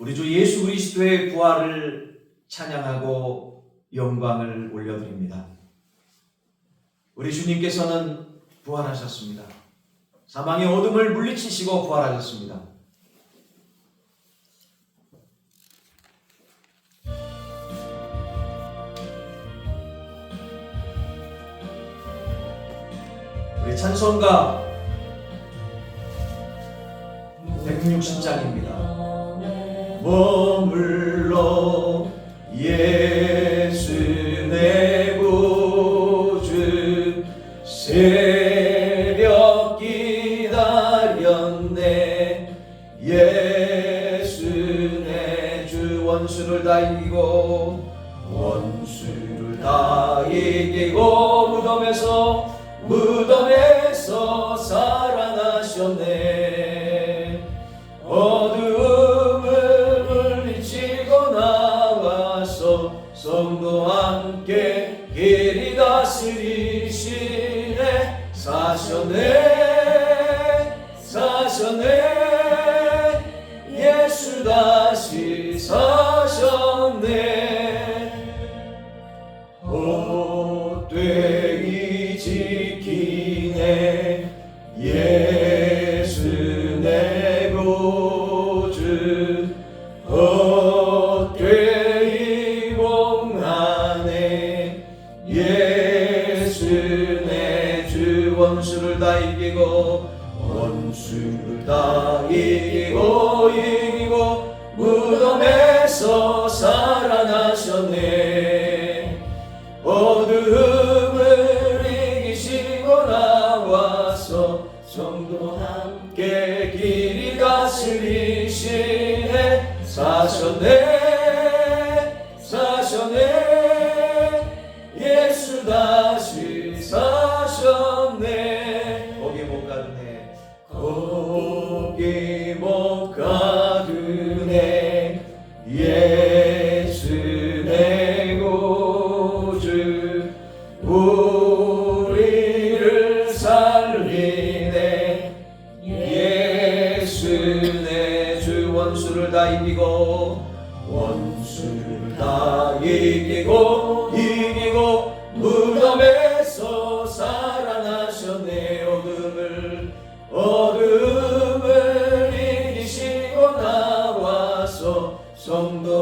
우리 주 예수 그리스도의 부활을 찬양하고 영광을 올려드립니다. 우리 주님께서는 부활하셨습니다. 사망의 어둠을 물리치시고 부활하셨습니다. 우리 찬송가 160장입니다. 머물러 예수 내 구주 새벽 기다렸네. 예수 내 주 원수를 다 이기고 원수를 다 이기고 무덤에서 무덤에서 살아나셨네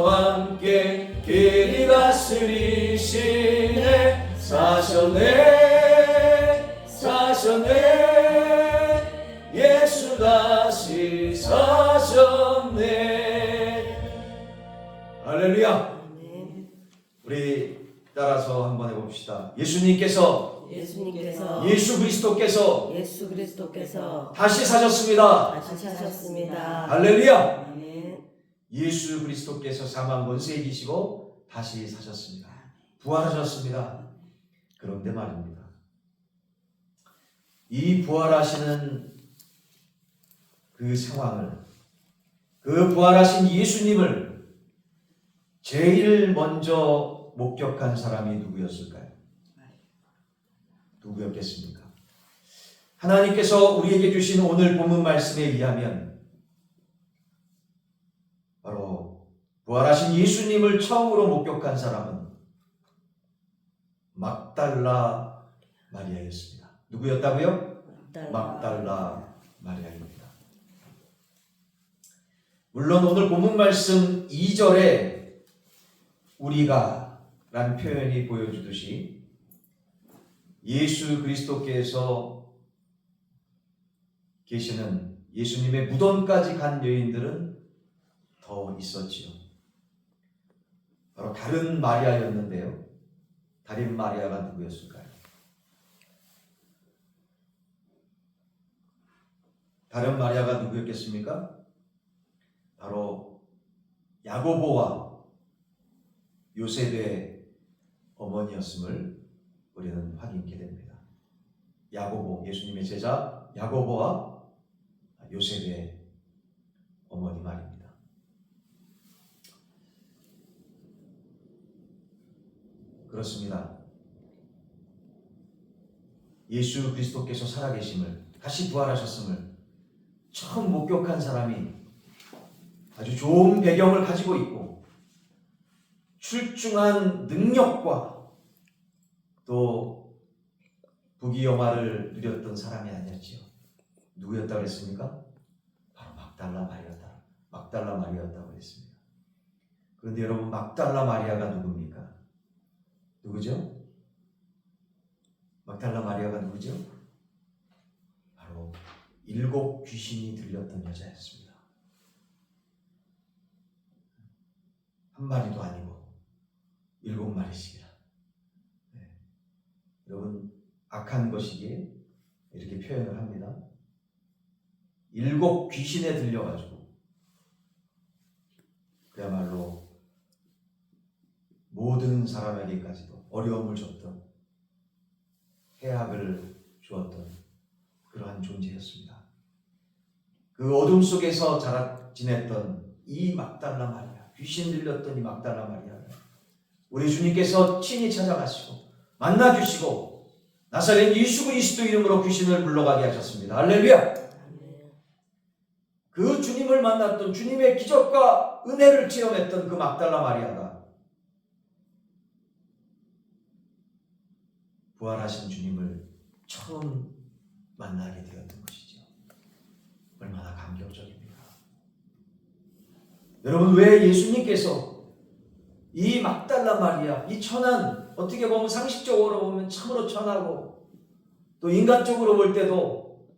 함께 길이 다스리시네 사셨네 사셨네. 예수 다시 사셨네. 할렐루야. 우리 따라서 한번 해봅시다. 예수님께서 예수님께서 예수 그리스도께서 예수 그리스도께서 다시 사셨습니다. 다시 사셨습니다. 할렐루야. 아멘. 예수 그리스도께서 사망 권세 이기시고 다시 사셨습니다 부활하셨습니다 그런데 말입니다 이 부활하시는 그 상황을 그 부활하신 예수님을 제일 먼저 목격한 사람이 누구였을까요? 누구였겠습니까? 하나님께서 우리에게 주신 오늘 본문 말씀에 의하면 바로 부활하신 예수님을 처음으로 목격한 사람은 막달라 마리아였습니다. 누구였다고요? 막달라 마리아입니다. 물론 오늘 본문 말씀 2절에 우리가 라는 표현이 보여주듯이 예수 그리스도께서 계시는 예수님의 무덤까지 간 여인들은 더 있었지요. 바로 다른 마리아였는데요. 다른 마리아가 누구였을까요? 다른 마리아가 누구였겠습니까? 바로 야고보와 요셉의 어머니였음을 우리는 확인케 됩니다. 야고보, 예수님의 제자 야고보와 요셉의 어머니 말입니다. 그렇습니다. 예수 그리스도께서 살아계심을 다시 부활하셨음을 처음 목격한 사람이 아주 좋은 배경을 가지고 있고 출중한 능력과 또 부귀영화를 누렸던 사람이 아니었지요. 누구였다고 했습니까? 바로 막달라 마리아다. 막달라 마리아였다고 했습니다. 그런데 여러분 막달라 마리아가 누굽니까? 누구죠? 막달라 마리아가 누구죠? 바로 일곱 귀신이 들렸던 여자였습니다. 한 마리도 아니고 일곱 마리씩이라. 네. 여러분 악한 것이기에 이렇게 표현을 합니다. 일곱 귀신에 들려가지고 그야말로 모든 사람에게까지도 어려움을 줬던 해악을 주었던 그러한 존재였습니다. 그 어둠 속에서 자라 지냈던 이 막달라 마리아, 귀신 들렸던 이 막달라 마리아를 우리 주님께서 친히 찾아가시고 만나 주시고 나사렛 예수 그리스도 이름으로 귀신을 물러가게 하셨습니다. 할렐루야! 그 주님을 만났던 주님의 기적과 은혜를 체험했던 그 막달라 마리아가 부활하신 주님을 처음 만나게 되었던 것이죠. 얼마나 감격적입니까? 여러분 왜 예수님께서 이 막달라 마리아, 이 천한 어떻게 보면 상식적으로 보면 참으로 천하고 또 인간적으로 볼 때도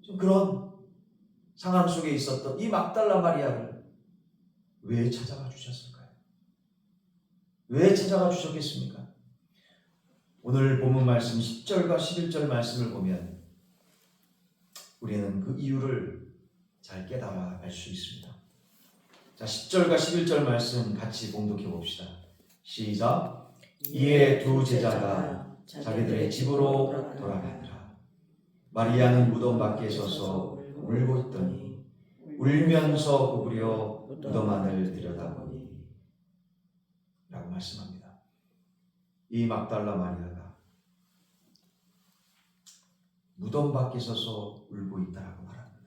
좀 그런 상황 속에 있었던 이 막달라 마리아를 왜 찾아가 주셨을까요? 왜 찾아가 주셨겠습니까? 오늘 본문 말씀 10절과 11절 말씀을 보면 우리는 그 이유를 잘 깨달아 알 수 있습니다. 자, 10절과 11절 말씀 같이 봉독해 봅시다. 시작. 이에 두 제자가 자기들의 집으로 돌아가니라. 마리아는 무덤 밖에 서서 울고 있더니 울면서 구부려 무덤 안을 들여다보니 라고 말씀합니다. 이 막달라 마리아가 무덤 밖에 서서 울고 있다라고 말합니다.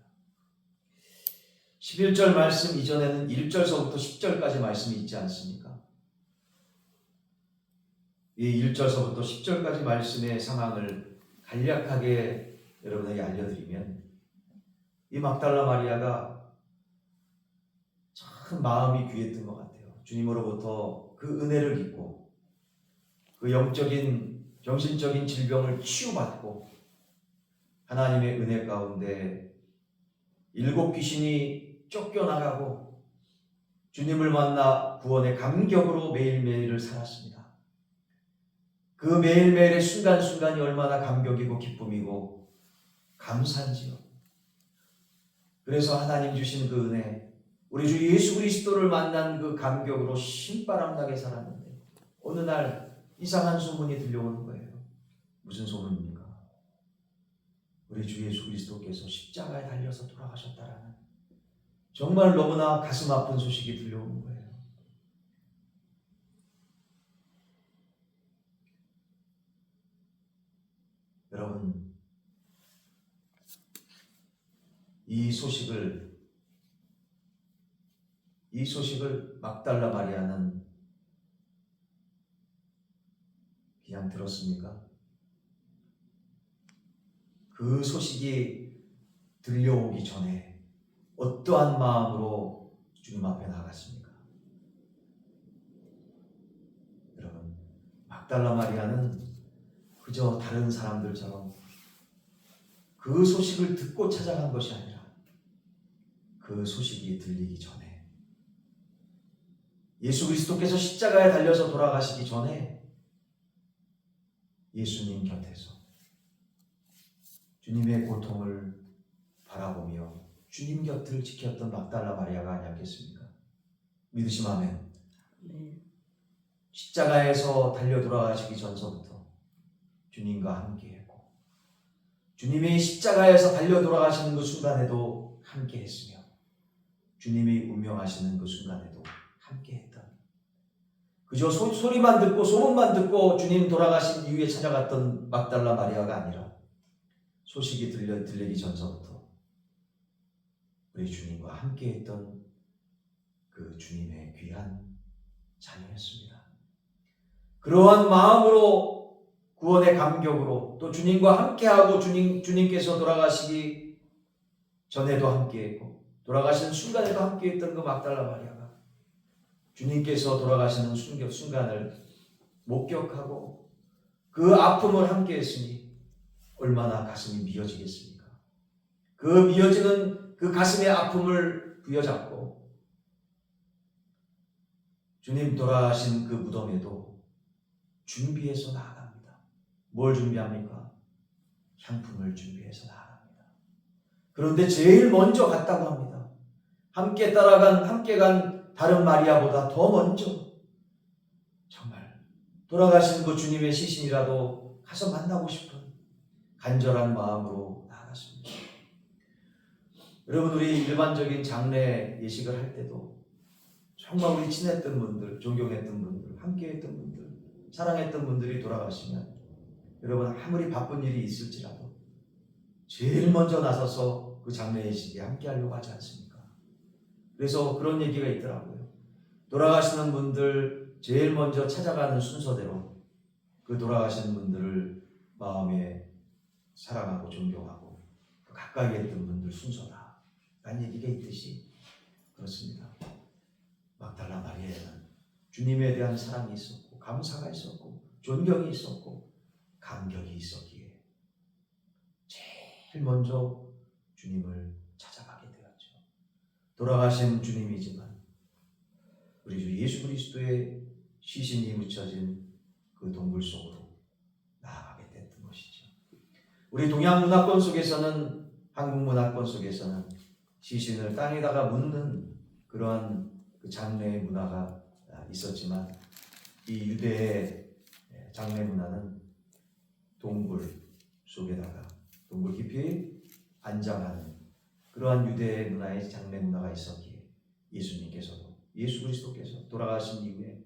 11절 말씀 이전에는 1절서부터 10절까지 말씀이 있지 않습니까? 이 1절서부터 10절까지 말씀의 상황을 간략하게 여러분에게 알려드리면 이 막달라 마리아가 참 마음이 귀했던 것 같아요. 주님으로부터 그 은혜를 입고 그 영적인 정신적인 질병을 치유받고 하나님의 은혜 가운데 일곱 귀신이 쫓겨나가고 주님을 만나 구원의 감격으로 매일매일을 살았습니다. 그 매일매일의 순간순간이 얼마나 감격이고 기쁨이고 감사한지요. 그래서 하나님 주신 그 은혜, 우리 주 예수 그리스도를 만난 그 감격으로 신바람나게 살았는데 어느 날 이상한 소문이 들려오는 거예요. 무슨 소문입니까? 우리 주 예수 그리스도께서 십자가에 달려서 돌아가셨다라는 정말 너무나 가슴 아픈 소식이 들려오는 거예요. 여러분, 이 소식을 이 소식을 막달라 마리아는 그냥 들었습니까? 그 소식이 들려오기 전에 어떠한 마음으로 주님 앞에 나갔습니까? 여러분, 막달라 마리아는 그저 다른 사람들처럼 그 소식을 듣고 찾아간 것이 아니라 그 소식이 들리기 전에 예수 그리스도께서 십자가에 달려서 돌아가시기 전에 예수님 곁에서 주님의 고통을 바라보며 주님 곁을 지켰던 막달라 마리아가 아니었겠습니까? 믿으시면 아멘. 십자가에서 달려 돌아가시기 전서부터 주님과 함께했고 주님이 십자가에서 달려 돌아가시는 그 순간에도 함께했으며 주님이 운명하시는 그 순간에도 함께했던 그저 소, 소리만 듣고 소문만 듣고 주님 돌아가신 이후에 찾아갔던 막달라 마리아가 아니라 소식이 들려 들리기 전서부터 우리 주님과 함께했던 그 주님의 귀한 자녀였습니다. 그러한 마음으로 구원의 감격으로 또 주님과 함께하고 주님, 주님께서 돌아가시기 전에도 함께했고 돌아가시는 순간에도 함께했던 그 막달라 마리아가 주님께서 돌아가시는 순간, 순간을 목격하고 그 아픔을 함께 했으니 얼마나 가슴이 미어지겠습니까? 그 미어지는 그 가슴의 아픔을 부여잡고 주님 돌아가신 그 무덤에도 준비해서 나아갑니다. 뭘 준비합니까? 향품을 준비해서 나아갑니다. 그런데 제일 먼저 갔다고 합니다. 함께 따라간, 함께 간 다른 마리아보다 더 먼저 정말 돌아가신 그 주님의 시신이라도 가서 만나고 싶은 간절한 마음으로 나아갔습니다. 여러분 우리 일반적인 장례 예식을 할 때도 정말 우리 친했던 분들, 존경했던 분들, 함께했던 분들, 사랑했던 분들이 돌아가시면 여러분 아무리 바쁜 일이 있을지라도 제일 먼저 나서서 그 장례 예식에 함께하려고 하지 않습니까? 그래서 그런 얘기가 있더라고요. 돌아가시는 분들 제일 먼저 찾아가는 순서대로 그 돌아가시는 분들을 마음에 사랑하고 존경하고 그 가까이 했던 분들 순서다. 라는 얘기가 있듯이 그렇습니다. 막달라 마리아에는 주님에 대한 사랑이 있었고 감사가 있었고 존경이 있었고 감격이 있었기에 제일 먼저 주님을. 돌아가신 주님이지만 우리 주 예수 그리스도의 시신이 묻혀진 그 동굴 속으로 나아가게 됐던 것이죠. 우리 동양 문화권 속에서는 한국 문화권 속에서는 시신을 땅에다가 묻는 그러한 그 장례의 문화가 있었지만 이 유대의 장례 문화는 동굴 속에다가 동굴 깊이 안장하는 그러한 유대의 문화의 장례 문화가 있었기에 예수님께서도 예수 그리스도께서 돌아가신 이후에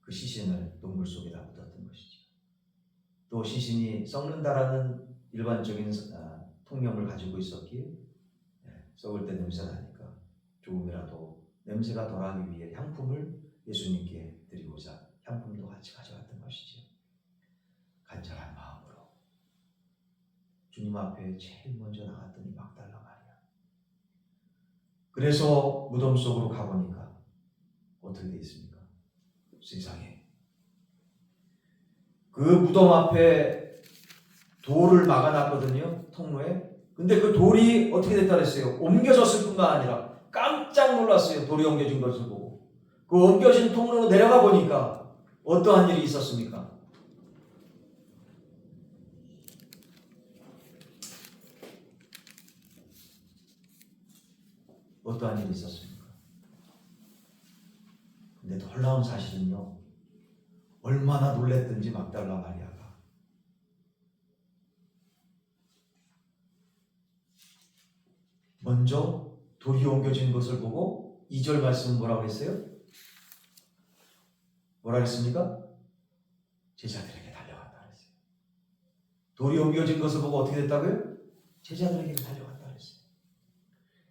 그 시신을 동굴 속에다 묻었던 것이죠. 또 시신이 썩는다라는 일반적인 아, 통념을 가지고 있었기에 예, 썩을 때 냄새 나니까 조금이라도 냄새가 덜하기 위해 향품을 예수님께 드리고자 향품도 같이 가져갔던 것이지요. 간절한 주님 앞에 제일 먼저 나갔더니 막달라 말이야. 그래서 무덤 속으로 가보니까 어떻게 돼 있습니까? 세상에 그 무덤 앞에 돌을 막아놨거든요 통로에. 근데 그 돌이 어떻게 됐다 그랬어요? 옮겨졌을 뿐만 아니라 깜짝 놀랐어요. 돌이 옮겨진 것을 보고. 그 옮겨진 통로로 내려가 보니까 어떠한 일이 있었습니까? 어떠한 일이 있었습니까? 근데 놀라운 사실은요. 얼마나 놀랬든지 막달라 마리아가 먼저 돌이 옮겨진 것을 보고 2절 말씀은 뭐라고 했어요? 뭐라 했습니까? 제자들에게 달려갔다 그랬어요. 돌이 옮겨진 것을 보고 어떻게 됐다고요? 제자들에게 달려갔다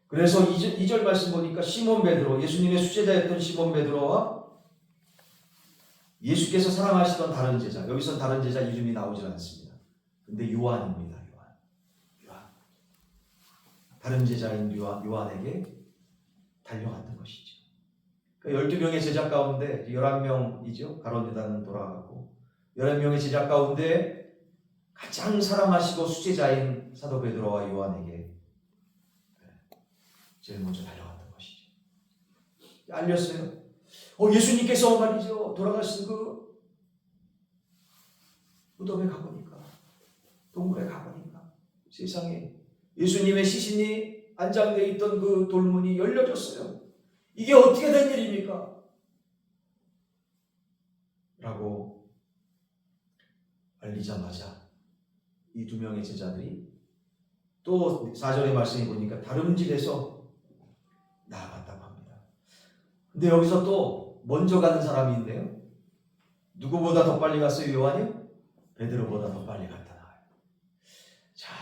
그래서 2절, 2절 말씀 보니까 시몬 베드로, 예수님의 수제자였던 시몬 베드로와 예수께서 사랑하시던 다른 제자, 여기서 다른 제자 이름이 나오질 않습니다. 근데 요한입니다. 요한. 요한. 다른 제자인 요한, 요한에게 달려갔던 것이죠. 그 12명의 제자 가운데 11명이죠. 가론 유다는 돌아가고 11명의 제자 가운데 가장 사랑하시고 수제자인 사도 베드로와 요한에게 제일 먼저 달려갔던 것이죠. 알렸어요. 어, 예수님께서 말이죠. 돌아가신 그 무덤에 가보니까, 동굴에 가보니까 세상에 예수님의 시신이 안장되어 있던 그 돌문이 열려졌어요. 이게 어떻게 된 일입니까? 라고 알리자마자 이 두 명의 제자들이 또 4절의 말씀에 보니까 다름질해서 나아갔다고 합니다. 근데 여기서 또 먼저 가는 사람이 있네요. 누구보다 더 빨리 갔어요, 요한이? 베드로보다 더 빨리 갔다 나와요. 자,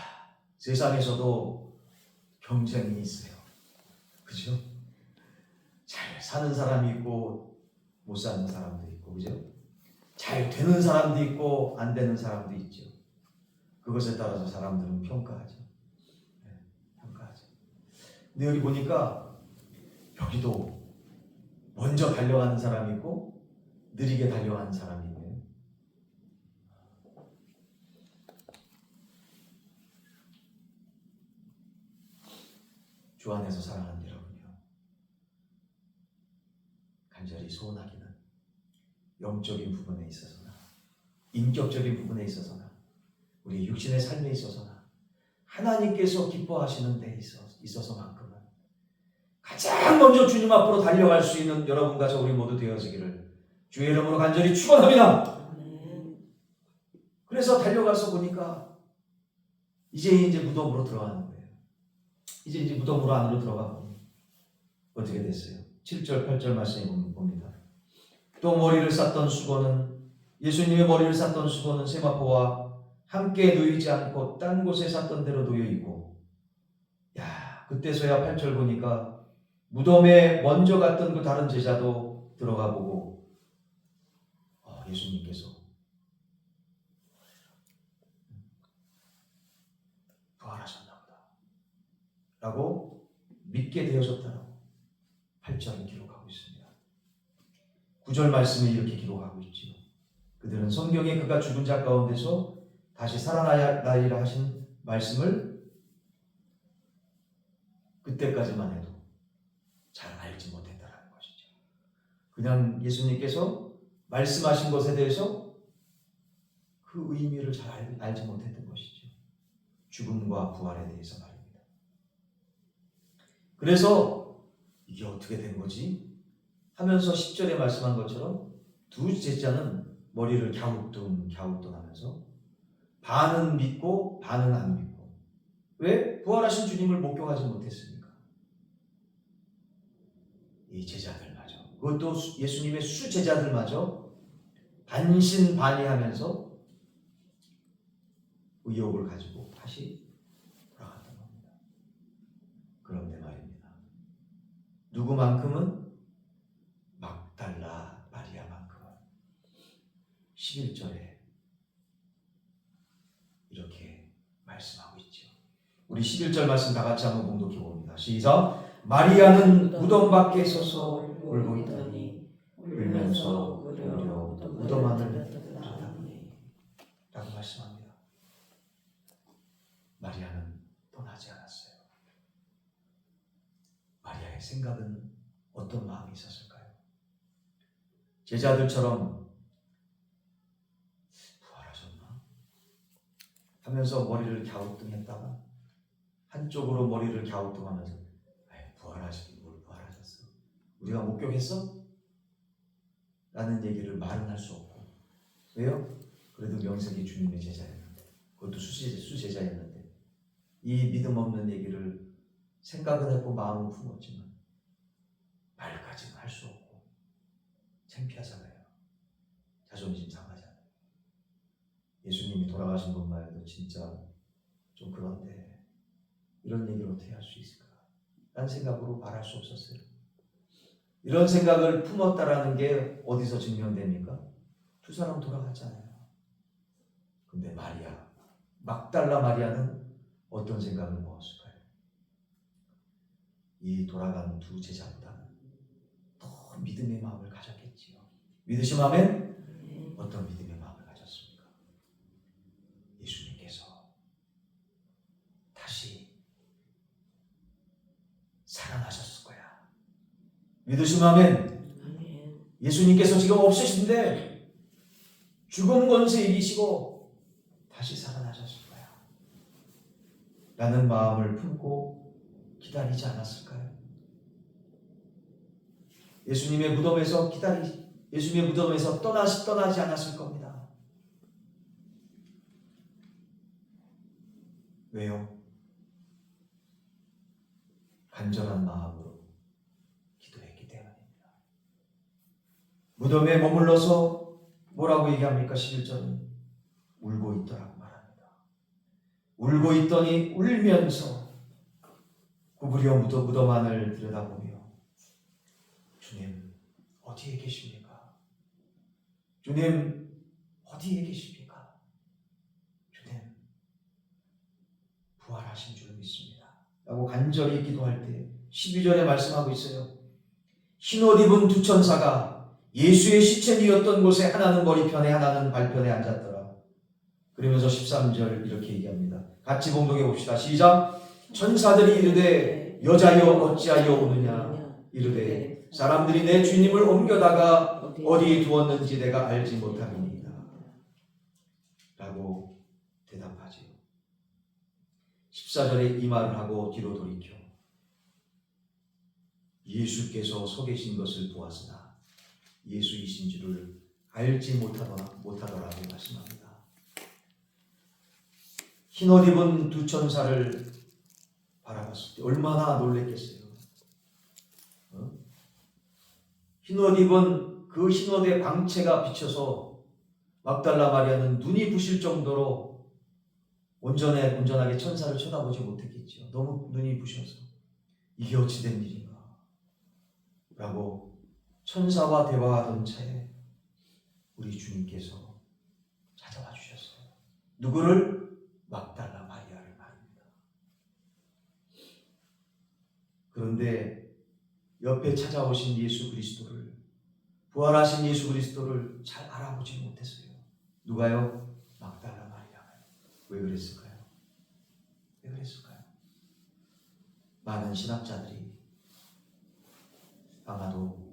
세상에서도 경쟁이 있어요. 그죠? 사는 사람이 있고 못 사는 사람도 있고 그죠? 잘 되는 사람도 있고 안 되는 사람도 있죠. 그것에 따라서 사람들은 평가하죠. 네, 평가하죠. 근데 여기 보니까 여기도 먼저 달려가는 사람이 있고 느리게 달려가는 사람이 있네요. 주 안에서 사랑하는 여러분요. 간절히 소원하기는 영적인 부분에 있어서나 인격적인 부분에 있어서나 우리 육신의 삶에 있어서나 하나님께서 기뻐하시는 데 있어, 있어서만큼은 가장 먼저 주님 앞으로 달려갈 수 있는 여러분과 저 우리 모두 되어지기를 주의 이름으로 간절히 축원합니다. 그래서 달려가서 보니까 이제 이제 무덤으로 들어가는 거예요. 이제 이제 무덤으로 안으로 들어가 보니 어떻게 됐어요? 7절 8절 말씀에 봅니다. 또 머리를 쌌던 수건은 예수님의 머리를 쌌던 수건은 세마포와 함께 놓이지 않고 딴 곳에 쌌던 대로 놓여 있고 야 그때서야 8절 보니까 무덤에 먼저 갔던 그 다른 제자도 들어가 보고 어, 예수님께서 부활하셨나 보다. 라고 믿게 되어졌다라고 8절은 기록하고 있습니다. 9절 말씀에 이렇게 기록하고 있지요. 그들은 성경에 그가 죽은 자 가운데서 다시 살아나리라 하신 말씀을 그때까지만 해도 잘 알지 못했다라는 것이죠. 그냥 예수님께서 말씀하신 것에 대해서 그 의미를 잘 알- 알지 못했던 것이죠. 죽음과 부활에 대해서 말입니다. 그래서 이게 어떻게 된 거지? 하면서 10절에 말씀한 것처럼 두 제자는 머리를 갸우뚱 갸우뚱 하면서 반은 믿고 반은 안 믿고 왜? 부활하신 주님을 목격하지 못했으니까 이 제자들마저 그것도 수- 예수님의 수제자들마저 반신반의하면서 의욕을 가지고 다시 돌아갔던 겁니다. 그런데 말입니다. 누구만큼은 막달라 마리아만큼은 11절에 이렇게 말씀하고 있죠. 우리 11절 말씀 다 같이 한번 봉독해 봅니다. 시작. 마리아는 무덤 밖에 서서 울고 있더니 울면서 오히려 무덤 안을 들여다보니 라고 말씀합니다. 마리아는 떠나지 않았어요. 마리아의 생각은 어떤 마음이 있었을까요? 제자들처럼 부활하셨나? 하면서 머리를 갸우뚱했다가 한쪽으로 머리를 갸우뚱하면서 부활하시긴 뭘 부활하셨어? 우리가 목격했어? 라는 얘기를 말은 할 수 없고 왜요? 그래도 명색이 주님의 제자였는데 그것도 수제자, 수제자였는데 이 믿음 없는 얘기를 생각은 했고 마음은 품었지만 말까지는 할 수 없고 창피하잖아요. 자존심 상하잖아요. 예수님이 돌아가신 것만 해도 진짜 좀 그런데 이런 얘기를 어떻게 할 수 있을까? 라는 생각으로 말할 수 없었어요. 이런 생각을 품었다라는 게 어디서 증명됩니까? 두 사람 돌아갔잖아요. 근데 마리아, 막달라 마리아는 어떤 생각을 먹었을까요? 이 돌아간 두 제자보다는 더 믿음의 마음을 가졌겠지요. 믿으심 하면 어떤 믿음의 마음을 가졌습니까? 예수님께서 다시 살아나셨을 거야. 믿으심 하면 아멘. 예수님께서 지금 없으신데 죽음 권세 이기시고 다시 살아나셨을 거야. 라는 마음을 품고 기다리지 않았을까요? 예수님의 무덤에서 기다리 예수님의 무덤에서 떠나시 떠나지 않았을 겁니다. 왜요? 간절한 마음으로 기도했기 때문입니다. 무덤에 머물러서 뭐라고 얘기합니까? 11절은 울고 있더라고 말합니다. 울고 있더니 울면서 구부려 무덤, 무덤 안을 들여다보며 주님 어디에 계십니까? 주님 어디에 계십니까? 주님 부활하신 줄 믿습니다. 라고 간절히 기도할 때 12절에 말씀하고 있어요. 흰옷 입은 두 천사가 예수의 시체니었던 곳에 하나는 머리편에 하나는 발편에 앉았더라. 그러면서 13절 이렇게 얘기합니다. 같이 봉독해 봅시다. 시작. 천사들이 이르되 여자여 어찌하여 오느냐 이르되 사람들이 내 주님을 옮겨다가 어디에 두었는지 내가 알지 못함이니이다. 라고 대답하지요. 14절에 이 말을 하고 뒤로 돌이켜 예수께서 서 계신 것을 보았으나 예수이신 줄을 알지 못하더라, 못하더라고 말씀합니다. 흰 옷 입은 두 천사를 바라봤을 때 얼마나 놀랬겠어요. 어? 흰옷 입은 그 흰옷의 광채가 비쳐서 막달라 마리아는 눈이 부실 정도로 온전해 온전하게 천사를 쳐다보지 못했겠죠. 너무 눈이 부셔서 이게 어찌 된 일인가? 라고 천사와 대화하던 차에 우리 주님께서 찾아와 주셨어요. 누구를? 막달라 마리아를 말입니다. 그런데 옆에 찾아오신 예수 그리스도를 부활하신 예수 그리스도를 잘 알아보지 못했어요. 누가요? 막달라 마리아가요. 왜 그랬을까요? 왜 그랬을까요? 많은 신학자들이 아마도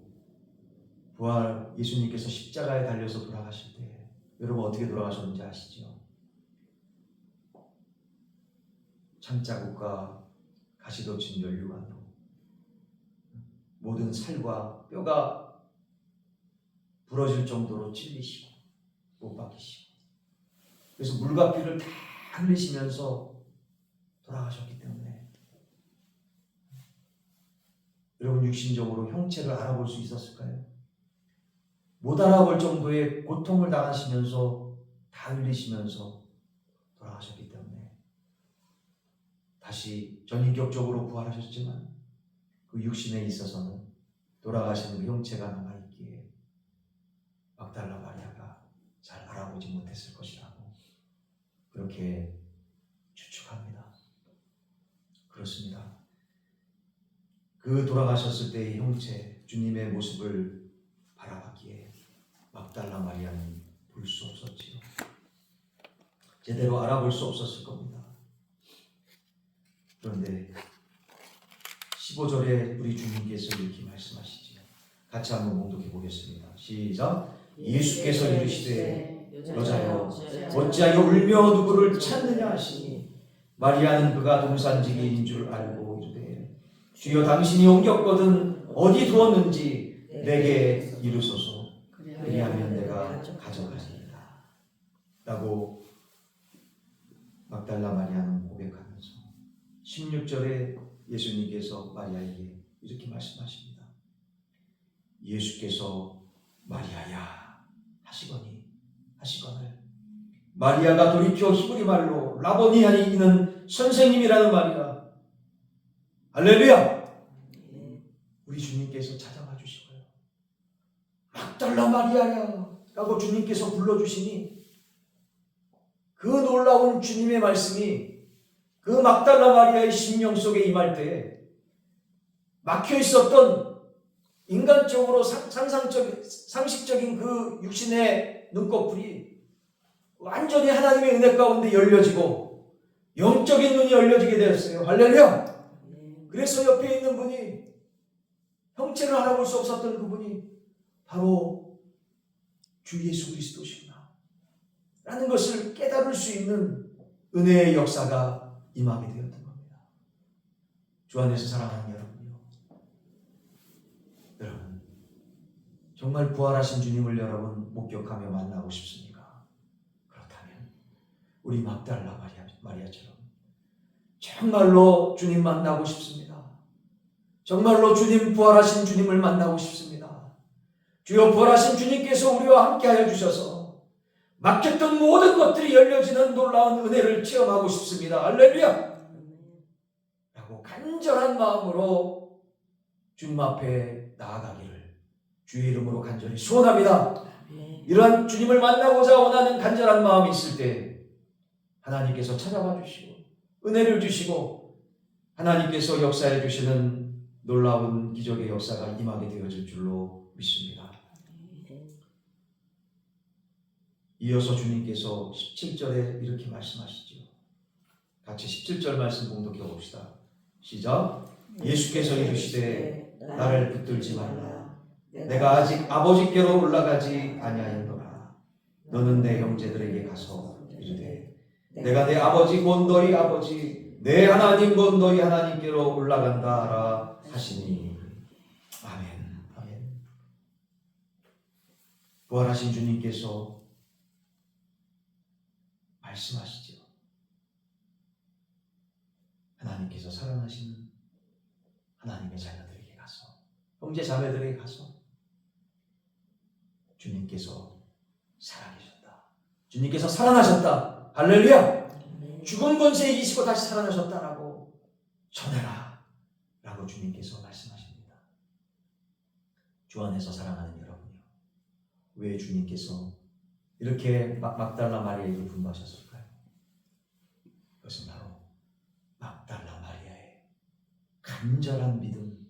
부활 예수님께서 십자가에 달려서 돌아가실 때 여러분 어떻게 돌아가셨는지 아시죠? 창자국과 가시돋친 연류관으로 모든 살과 뼈가 부러질 정도로 찔리시고 못 박히시고 그래서 물과 피를 다 흘리시면서 돌아가셨기 때문에 여러분 육신적으로 형체를 알아볼 수 있었을까요? 못 알아볼 정도의 고통을 당하시면서 다 흘리시면서 돌아가셨기 때문에 다시 전인격적으로 부활하셨지만 그 육신에 있어서는 돌아가신 그 형체가 남아있기에 막달라 마리아가 잘 알아보지 못했을 것이라고 그렇게 추측합니다. 그렇습니다. 그 돌아가셨을 때의 형체, 주님의 모습을 막달라 마리아는 볼 수 없었지요. 제대로 알아볼 수 없었을 겁니다. 그런데 15절에 우리 주님께서 이렇게 말씀하시지요. 같이 한번 봉독해 보겠습니다. 시작. 예수께서 이르시되 여자여 어찌하여 울며 누구를 찾느냐 하시니 마리아는 그가 동산지기인 줄 알고 이르되 주여 당신이 옮겼거든 어디 두었는지 내게 이르소서 그리하면 내가 가져가리이다 라고 막달라 마리아는 고백하면서 16절에 예수님께서 마리아에게 이렇게 말씀하십니다. 예수께서 마리아야 하시거니 하시거늘 마리아가 돌이켜 히브리 말로 라보니 하니 이는 선생님이라는 말이다. 할렐루야! 우리 주님께서. 막 달라 마리아야 라고 주님께서 불러주시니 그 놀라운 주님의 말씀이 그 막달라 마리아의 심령 속에 임할 때 막혀 있었던 인간적으로 상- 상상적 상식적인 그 육신의 눈꺼풀이 완전히 하나님의 은혜 가운데 열려지고 영적인 눈이 열려지게 되었어요. 할렐루야! 그래서 옆에 있는 분이 형체를 알아볼 수 없었던 그분이 바로 주 예수 그리스도시구나. 라는 것을 깨달을 수 있는 은혜의 역사가 임하게 되었던 겁니다. 주 안에서 사랑하는 여러분요. 여러분, 정말 부활하신 주님을 여러분 목격하며 만나고 싶습니까? 그렇다면 우리 막달라 마리아, 마리아처럼 정말로 주님 만나고 싶습니다. 정말로 주님 부활하신 주님을 만나고 싶습니다. 주여 부활하신 주님께서 우리와 함께하여 주셔서 막혔던 모든 것들이 열려지는 놀라운 은혜를 체험하고 싶습니다. 할렐루야! 라고 간절한 마음으로 주님 앞에 나아가기를 주의 이름으로 간절히 소원합니다. 이러한 주님을 만나고자 원하는 간절한 마음이 있을 때 하나님께서 찾아와 주시고 은혜를 주시고 하나님께서 역사해 주시는 놀라운 기적의 역사가 임하게 되어질 줄로 믿습니다. 이어서 주님께서 17절에 이렇게 말씀하시죠. 같이 17절 말씀 공독해 봅시다. 시작. 예수께서 이르시되 나를 붙들지 말라. 내가 아직 아버지께로 올라가지 아니하였노라. 너는 내 형제들에게 가서 이르되 내가 내 아버지 곧 너희 아버지 내 하나님 곧 너희 하나님께로 올라간다 하라 하시니 아멘 아멘 부활하신 주님께서 말씀하시죠 하나님께서 사랑하시는 하나님의 자녀들에게 가서 형제 자매들에게 가서 주님께서 살아계셨다. 주님께서 살아나셨다. 할렐루야! 죽은 권세에 이기시고 다시 살아나셨다라고 전해라 라고 주님께서 말씀하십니다. 주 안에서 사랑하는 여러분요. 왜 주님께서 이렇게 막, 막달라 마리아에게 분부하셨을까요? 그것은 바로 막달라 마리아의 간절한 믿음,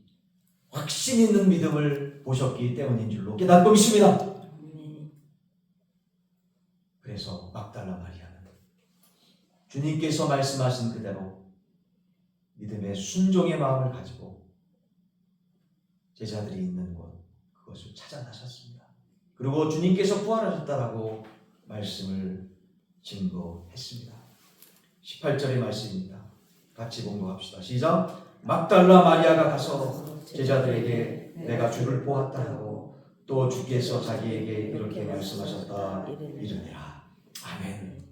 확신 있는 믿음을 보셨기 때문인 줄로 깨닫고 있습니다. 그래서 막달라 마리아는 주님께서 말씀하신 그대로 믿음의 순종의 마음을 가지고 제자들이 있는 곳 그것을 찾아 나섰습니다. 그리고 주님께서 부활하셨다라고 말씀을 증거했습니다. 18절의 말씀입니다. 같이 공부합시다. 시작. 막달라 마리아가 가서 제자들에게 내가 주를 보았다 하고 또 주께서 자기에게 이렇게 말씀하셨다 이르니라. 아멘.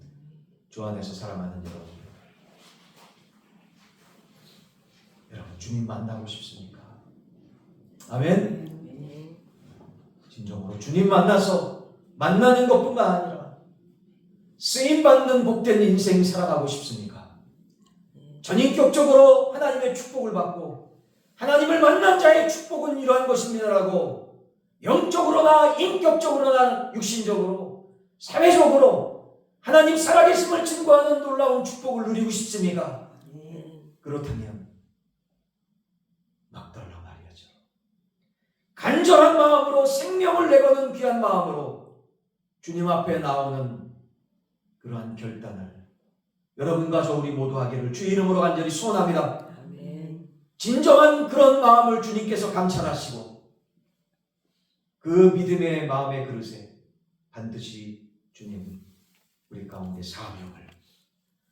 주 안에서 사랑하는 여러분. 여러분 주님 만나고 싶습니까? 아멘. 진정으로 주님 만나서 만나는 것뿐만 아니라 쓰임 받는 복된 인생 살아가고 싶습니까? 전인격적으로 하나님의 축복을 받고 하나님을 만난 자의 축복은 이러한 것입니다라고 영적으로나 인격적으로나 육신적으로 사회적으로 하나님 살아계심을 증거하는 놀라운 축복을 누리고 싶습니까? 그렇다면 막달라 마리아죠. 간절한 마음으로 생명을 내거는 귀한 마음으로 주님 앞에 나오는 그러한 결단을 여러분과 저 우리 모두 하기를 주 이름으로 간절히 소원합니다. 진정한 그런 마음을 주님께서 감찰하시고 그 믿음의 마음의 그릇에 반드시 주님 우리 가운데 사명을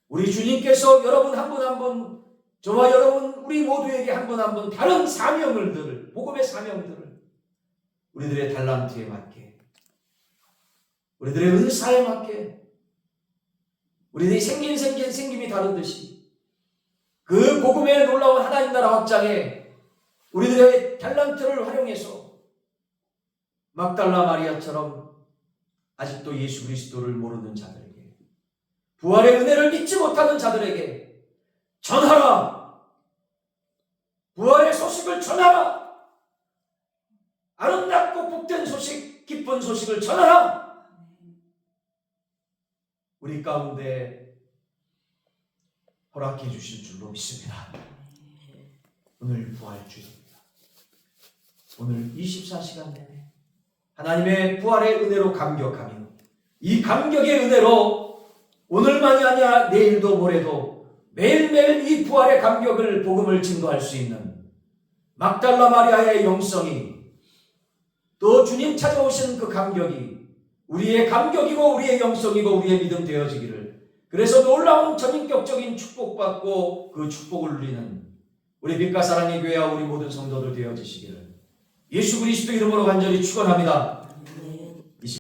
우리 주님께서 여러분 한 분 한 분 저와 여러분 우리 모두에게 한 분 한 분 다른 사명을들 복음의 사명들을 우리들의 달란트에 맞게. 우리들의 은사에 맞게. 우리들이 생긴 생긴 생김이 다른 듯이. 그 복음의 놀라운 하나님 나라 확장에 우리들의 달란트를 활용해서 막달라 마리아처럼 아직도 예수 그리스도를 모르는 자들에게 부활의 은혜를 믿지 못하는 자들에게 전하라! 부활의 소식을 전하라 아름답고 복된 소식 기쁜 소식을 전하라 우리 가운데 허락해 주실 줄로 믿습니다. 오늘 부활주일입니다. 오늘 24시간 내내 하나님의 부활의 은혜로 감격하며 이 감격의 은혜로 오늘만이 아니라 내일도 모레도 매일매일 이 부활의 감격을 복음을 증거할 수 있는 막달라 마리아의 영성이 또 주님 찾아오신 그 감격이 우리의 감격이고 우리의 영성이고 우리의 믿음 되어지기를 그래서 놀라운 전인격적인 축복받고 그 축복을 누리는 우리 빛과 사랑의 교회와 우리 모든 성도들 되어지시기를 예수 그리스도 이름으로 간절히 축원합니다.